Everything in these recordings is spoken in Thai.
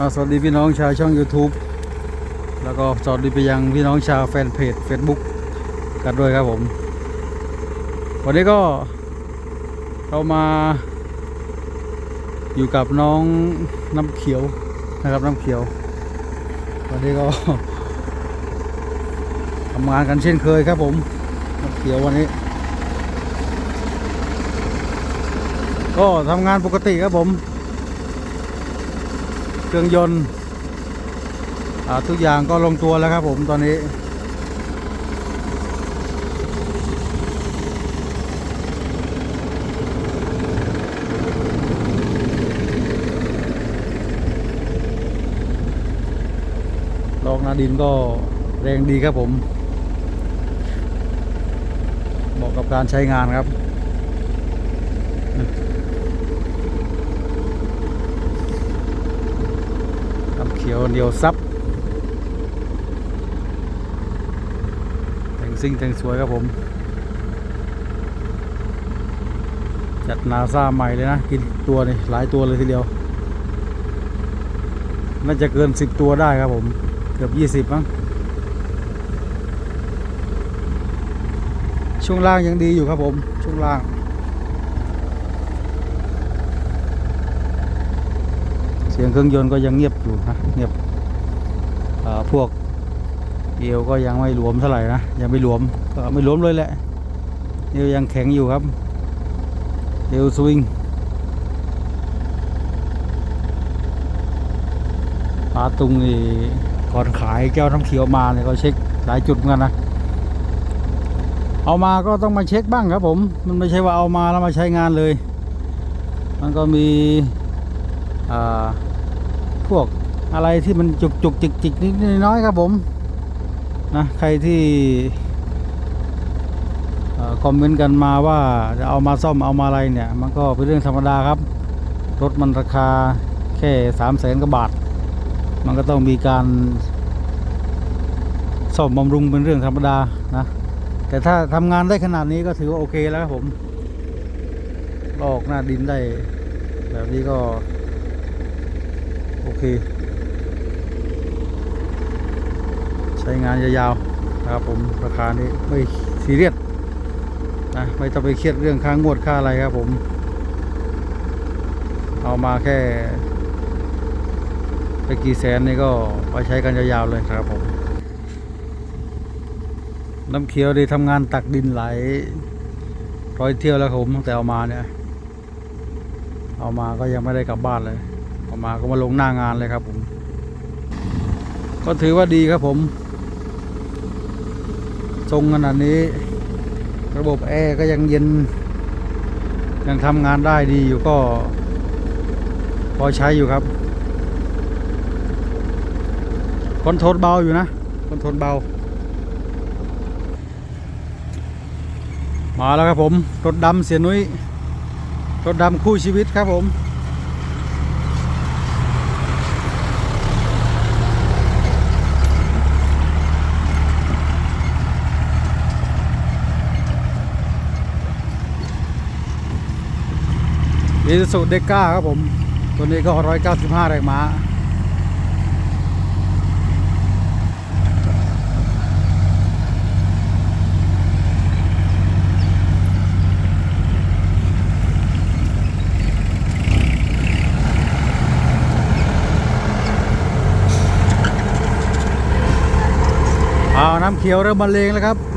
สวัสดีพี่น้องชาวช่อง YouTube แล้วก็สวัสดีไปยังพี่น้องชาวแฟนเพจ Facebook กันด้วยครับผม วันนี้ก็เรามาอยู่กับน้องน้ำเขียวนะครับน้ำเขียว วันนี้ก็ทำงานกันเช่นเคยครับผมน้ำเขียววันนี้ ก็ทำงานปกติครับผม เครื่องยนต์ทุกอย่างก็ลงตัวแล้วครับผมตอนนี้ ลอกนาดินก็แรงดีครับผม เหมาะกับการใช้งานครับ นเขียวเหนียวซับแต่งซิ่งแต่งสวยครับผม จัดนาซาใหม่เลยนะ กินตัวนี่หลายตัวเลยทีเดียว น่าจะเกินสิบตัวได้ครับผม เกือบยี่สิบมั้งช่วงล่างยังดีอยู่ครับผม ช่วงล่าง เสียงเครื่องยนต์ก็ยังเงียบอยู่นะเงียบพวกเอวก็ยังไม่หลวมเท่าไหร่นะยังไม่หลวมก็ไม่หลวมเลยแหละเอวยังแข็งอยู่ครับเอวสวิงปาตุงนี่ก่อนขายแก้วน้ำเขียวมาเนี่ยก็เช็คหลายจุดเหมือนกันนะเอามาก็ต้องมาเช็คบ้างครับผม มันไม่ใช่ว่าเอามาแล้วมาใช้งานเลย มันก็มี พวกอะไรที่มันจุกจุกจิกจิกนิดน้อยครับผมนะใครที่คอมเมนต์กันมาว่าจะเอามาซ่อมเอามาอะไรเนี่ย มันก็เป็นเรื่องธรรมดาครับ รถมันราคาแค่สามแสนกว่าบาท มันก็ต้องมีการซ่อมบำรุงเป็นเรื่องธรรมดานะแต่ถ้าทำงานได้ขนาดนี้ก็ถือว่าโอเคแล้วครับผม ลอกหน้าดินได้ แบบนี้ก็ เค ใช้งานยาวๆนะครับผมราคานี้ไม่ซีเรียสนะไม่ต้องไปเครียดเรื่องค่างวดค่าอะไรครับผม เอามาแค่ไปกี่แสนนี่ก็ไปใช้กันยาวๆเลยครับผมน้ำเขียวดีทำงานตักดินไหลายร้อยเที่ยวแล้วครับผมตั้งแต่เอามาเนี่ย เอามาก็ยังไม่ได้กลับบ้านเลย มาก็มาลงหน้างานเลยครับผม ก็ถือว่าดีครับผม ทรงขนาดนี้ ระบบแอร์ก็ยังเย็น ยังทำงานได้ดีอยู่ก็ พอใช้อยู่ครับ คอนโทรลเบาอยู่นะ คอนโทรลเบา มาแล้วครับผม รถดำเสียนุ้ยรถดำคู่ชีวิตครับผม อีซูซูเดก้าครับผม ตัวนี้ก็ 195 แรงม้า เอาน้ำเขียวเริ่มบรรเลงแล้วครับ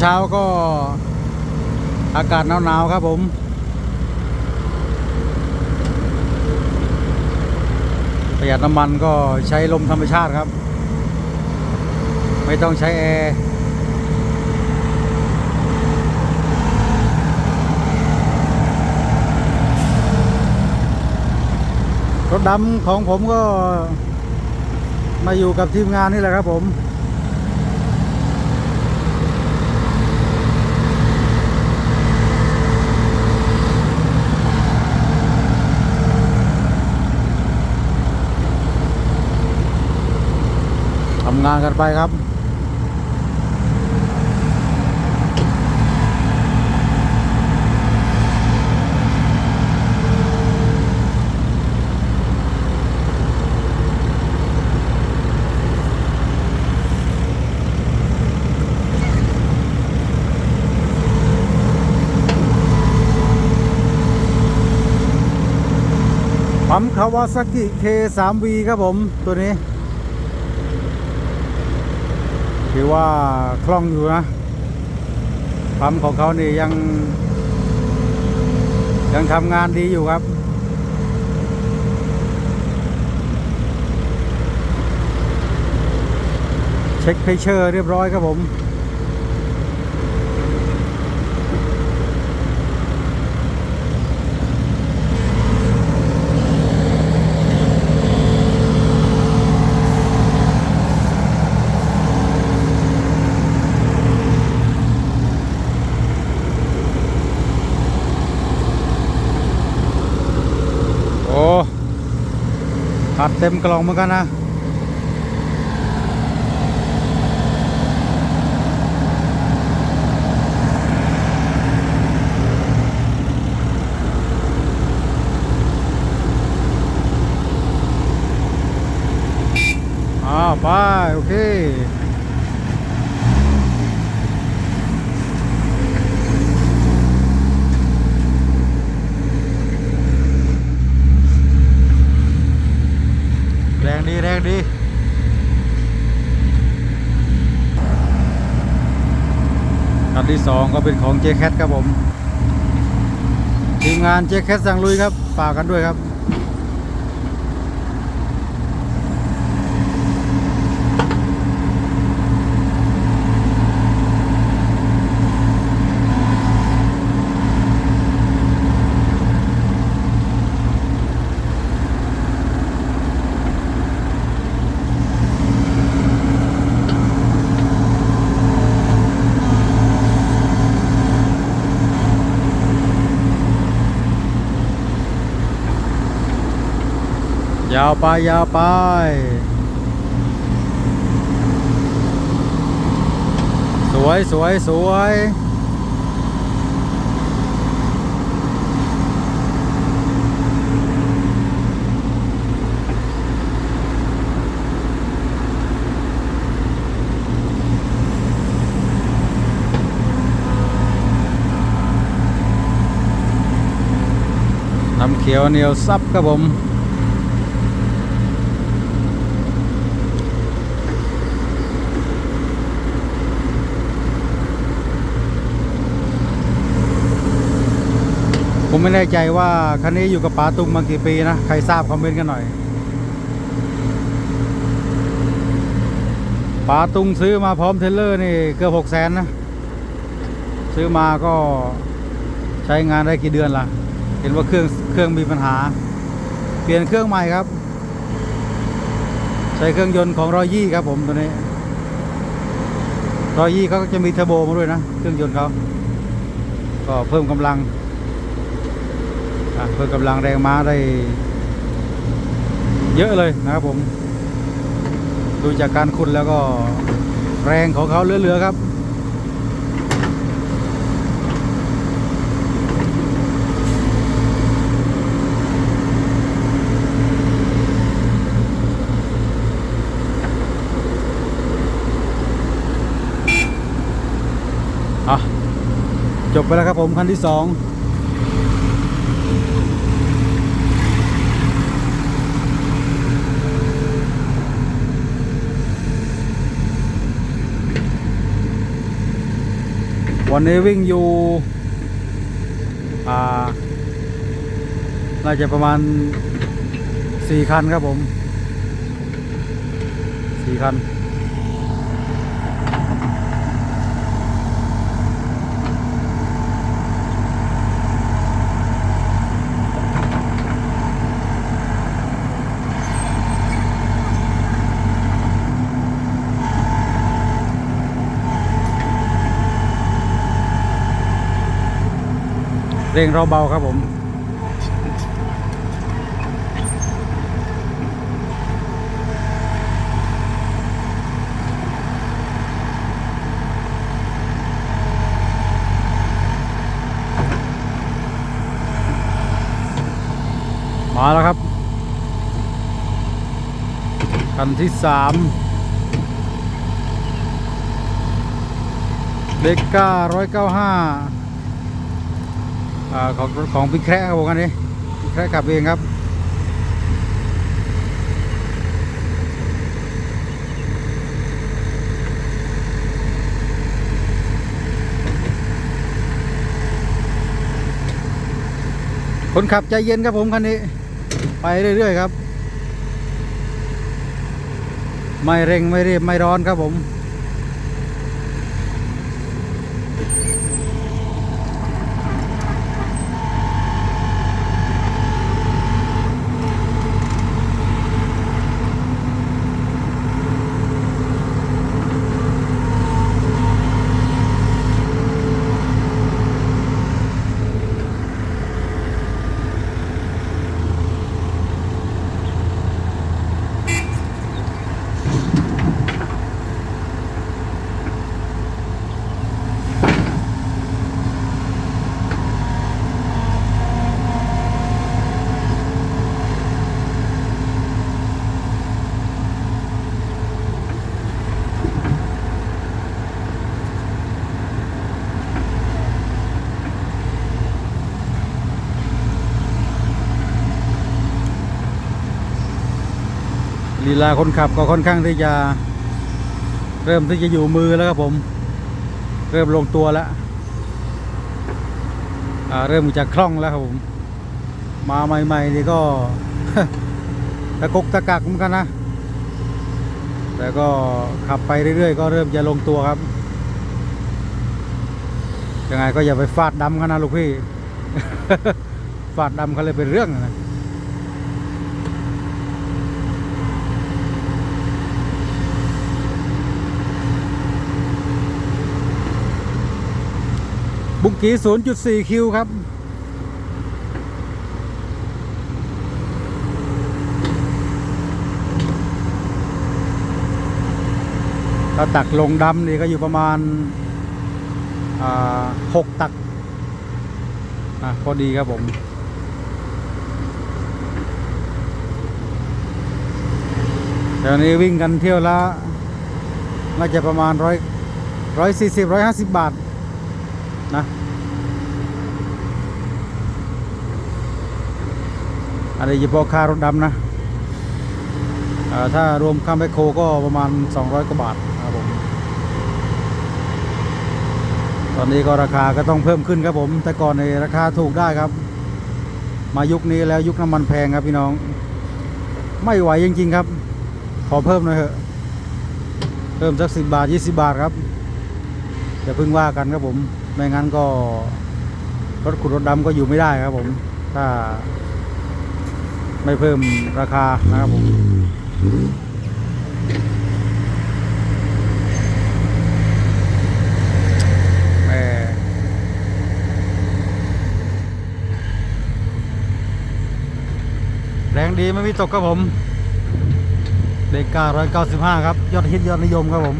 เช้าๆก็อากาศหนาวๆครับผมประหยัดน้ำมันก็ใช้ลมธรรมชาติครับ ไม่ต้องใช้แอร์รถถดำของผมก็มาอยู่กับทีมงานนี่แหละครับผมำงานกันไปครับปั๊มคาวาซากิ K3V ครับผมตัวนี้ ถือว่าคล่องอยู่นะปั๊มของเขานี่ยัง ยังทำงานดีอยู่ครับ เช็คเพชเชอร์เรียบร้อยครับผม โอ้อัดเต็มกล่องเหมือนกันนะอ้าวไปโอเค แรง ดีคันที่สองก็เป็นของเจแคทครับผม ทีมงานเจแคทสั่งลุยครับฝากกันด้วยครับ ยาวไปยาวไปสวยสวยสวยน้ำเขียวเหนียวซับครับผม ผมไม่แน่ใจว่าคันนี้อยู่กับป๋าตุงมากี่ปีนะ ใครทราบคอมเมนต์กันหน่อยป๋าตุงซื้อมาพร้อมเทเลอร์นี่เกือบหกแสนนะ ซื้อมาก็ใช้งานได้กี่เดือนล่ะ เห็นว่าเครื่องเครื่องมีปัญหา เปลี่ยนเครื่องใหม่ครับ ใช้เครื่องยนต์ของรอยยี่ครับผมตัวนี้รอยยี่เขาก็จะมีเทอร์โบมาด้วยนะ เครื่องยนต์เขาก็เพิ่มกำลัง เพิ่มกำลังแรงม้าได้ เยอะเลยนะครับผม ดูจากการขุดแล้วก็แรงของเขาเหลือๆครับอะจบไปแล้วครับผมคันที่สอง วันนี้วิ่งอยู่อ่าน่าจะประมาณสี่คันครับผมสี่คัน เร่งเราเบาครับผม มาแล้วครับคันที่สามเด็กก้าร้อยเก้าห้า ของของพี่แคร์ครับผมอันนี้พี่แคร์ขับเองครับคนขับใจเย็นครับผมคันนี้ ไปเรื่อยๆครับ ไม่เร่งไม่รีบไม่ร้อนครับผม ลีลาคนขับก็ค่อนข้างที่จะ เริ่มที่จะอยู่มือแล้วครับผม เริ่มลงตัวแล้วเริ่มจะคล่องแล้วครับผม มาใหม่ๆนี่ก็ตะกกตะกักเหมือนกันนะ แต่ก็ขับไปเรื่อยๆ ก็เริ่มจะลงตัวครับ ยังไงก็อย่าไปฟาดดำกันนะลูกพี่ ฟาดดำเขาเลยเป็นเรื่องนะ บุกกี้0.4 คิวครับ ถ้าตักลงดำนี่ก็อยู่ประมาณหกตักอะพอดีครับผมเดี๋ยวนี้วิ่งกันเที่ยวละน่าจะประมาณร้อยร้อยสี่สิบร้อยห้าสิบบาท นะ อันนี้เฉพาะค่ารถดำนะถ้ารวมค่าแมคโครก็ประมาณ 200 กว่าบาทครับผม ตอนนี้ก็ราคาก็ต้องเพิ่มขึ้นครับผม แต่ก่อนในราคาถูกได้ครับ มายุคนี้แล้วยุคน้ำมันแพงครับพี่น้อง ไม่ไหวจริง ๆ ครับ ขอเพิ่มหน่อยเถอะ เพิ่มสักสิบาท 20 บาทครับอย่าเพิ่งว่ากันครับผม ไม่งั้นก็รถขุดรถดำก็อยู่ไม่ได้ครับผม ถ้า ไม่เพิ่มราคานะครับผมแรงดีไม่มีตกครับผมเดกก้าร้อยเก้าสิบห้าครับ ยอดฮิตยอดนิยมครับผม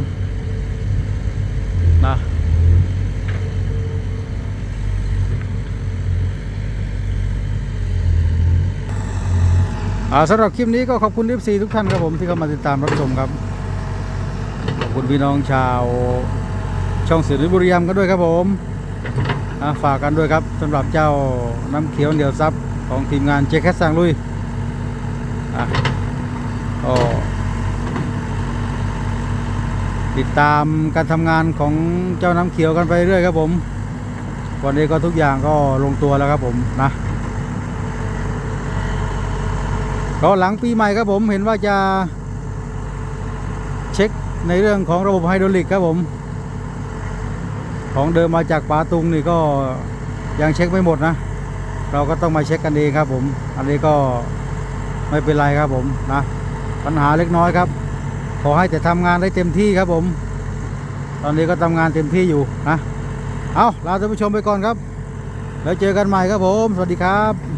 นะ อ่า สำหรับคลิปนี้ก็ขอบคุณ FC ทุกท่านครับผมที่เข้ามาติดตามรับชมครับ ขอบคุณพี่น้องชาว ช่องสื่อบุรีรัมย์กันด้วยครับผมฝากกันด้วยครับสำหรับเจ้าน้ำเขียวเหนียวซับของทีมงานเจคแคสซังลุยก็ติดตามการทำงานของเจ้าน้ำเขียวกันไปเรื่อยครับผม วันนี้ก็ทุกอย่างก็ลงตัวแล้วครับผมนะ ก็หลังปีใหม่ครับผมเห็นว่าจะเช็คในเรื่องของระบบไฮดรอลิกครับผม ของเดิมมาจากปาตุงนี่ก็ยังเช็คไม่หมดนะ เราก็ต้องมาเช็คกันเองครับผม อันนี้ก็ไม่เป็นไรครับผมนะปัญหาเล็กน้อยครับ ขอให้แต่ทำงานได้เต็มที่ครับผม ตอนนี้ก็ทำงานเต็มที่อยู่นะเอาลาท่านผู้ชมไปก่อนครับ แล้วเจอกันใหม่ครับผม สวัสดีครับ